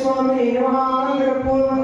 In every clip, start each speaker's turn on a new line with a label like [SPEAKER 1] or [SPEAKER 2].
[SPEAKER 1] சுவாமி திருப்பூர்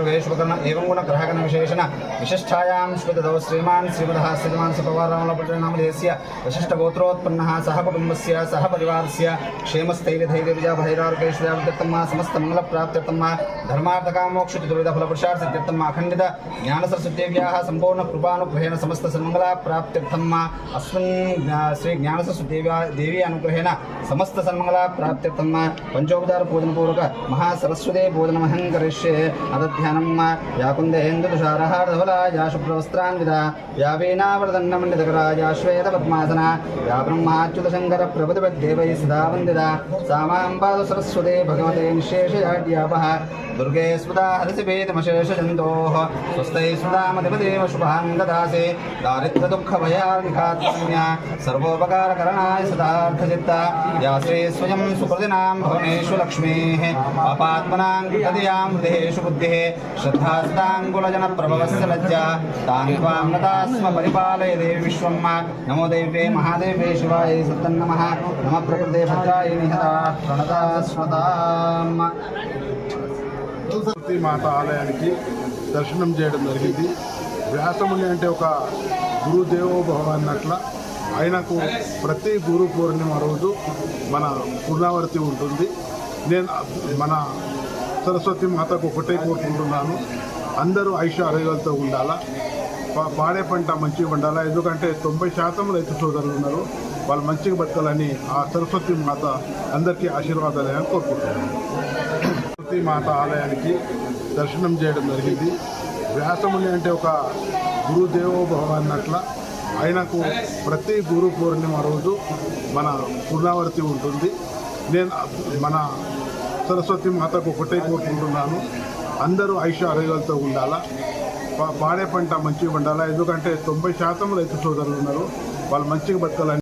[SPEAKER 1] యోగేశ్వకరణ ఏం గుణ గ్రహగణ విశేషణ విశిష్టాయాం శ్వేతదౌ శ్రీమాన్ శ్రీమదః శ్రీమాన్ సుపవారామలపట్టణామదేశ్య విశిష్టగోత్రోత్పన్న సహ కుటుంబస్య సహ పరివారస్య క్షేమస్థైర్యధైర్యజాభైరార్గైశ్వర్యాబ్దత్తమ్మ సమస్త మంగళప్రాప్త్యర్థమ్మ ధర్మార్థకామోక్ష చతుర్విధ ఫలపురుషార్థ సిద్ధ్యర్థం అఖండిత జ్ఞాన సరస్వతేభ్యాః సంపూర్ణ కృపానుగ్రహేణ సమస్త సన్మంగళ ప్రాప్త్యర్థం అస్మిన్ శ్రీ జ్ఞాన సరస్వతేవ్యా దేవి అనుగ్రహేణ సమస్త సన్మంగళ ప్రాప్త్యర్థం పంచోపచార పూజన పూర్వక మహాసరస్వతే పూజనమహం కరిష్యే అదధ్యానం యాకుందేందుషారహారధవలా యా శుభ్రవస్త్రాన్విత యా వీణావృదండమండితకరా యా శ్వేత పద్మాసన యా బ్రహ్మాచ్యుతశంకర ప్రభుతిపద్దేవై సదా వందిత సామాంబాదు సరస్వతే భగవతే నిశేషయాడ్యాపహ दुर्गे स्मृता हरसिभेदमशेषजन्तोः स्वस्तैः स्मृतामधिपदेव शुभान् ददासि दारिद्र्यदुःखभयानिघात्म्या सर्वोपकारकरणाय सदार्थचित्ता। या श्री स्वयं सुकृतिनां भवनेषु लक्ष्मीः। पापात्मनां कृतधियाँ हृदेषु बुद्धिः। श्रद्धास्ताङ्कुलजनप्रभवस्य लज्जा। तां त्वां नता स्म परिपालय देवी विश्वं नमो देव्ये महादेव्ये शिवाय सत्तन्नमः नमः प्रकृते भद्राय निहता प्रणता स्मताम्
[SPEAKER 2] సరస్వతి మాత ఆలయానికి దర్శనం చేయడం జరిగింది. వ్యాసముని అంటే ఒక గురుదేవో భవ అన్నట్ల ఆయనకు ప్రతి గురు పూర్ణిమ రోజు మన పుణ్యావర్తి ఉంటుంది. నేను మన సరస్వతి మాతకు ఒకటే కోరుకుంటున్నాను. అందరూ ఐష ఉండాలా. పా- పాడే పంట మంచిగా ఉండాలా ఎందుకంటే తొంభై శాతం రైతు సోదరులు ఉన్నారు. వాళ్ళు మంచిగా బతకాలని ఆ సరస్వతి మాత అందరికీ ఆశీర్వాదాలని అని కోరుకుంటున్నాను. మాత ఆలయానికి దర్శనం చేయడం జరిగింది. వ్యాసముని అంటే ఒక గురుదేవోభవ అన్నట్ల ఆయనకు ప్రతి గురు పూర్ణిమ రోజు మన పుణ్యావర్తి ఉంటుంది. నేను మన సరస్వతి మాతకు ఒకటే కోరుకుంటున్నాను. అందరూ ఐష ఆరోగ్యాలతో ఉండాలా. పాడే పంట మంచిగా ఉండాలా ఎందుకంటే తొంభై శాతం రైతు సోదరులు ఉన్నారు. వాళ్ళు మంచిగా బతకాలని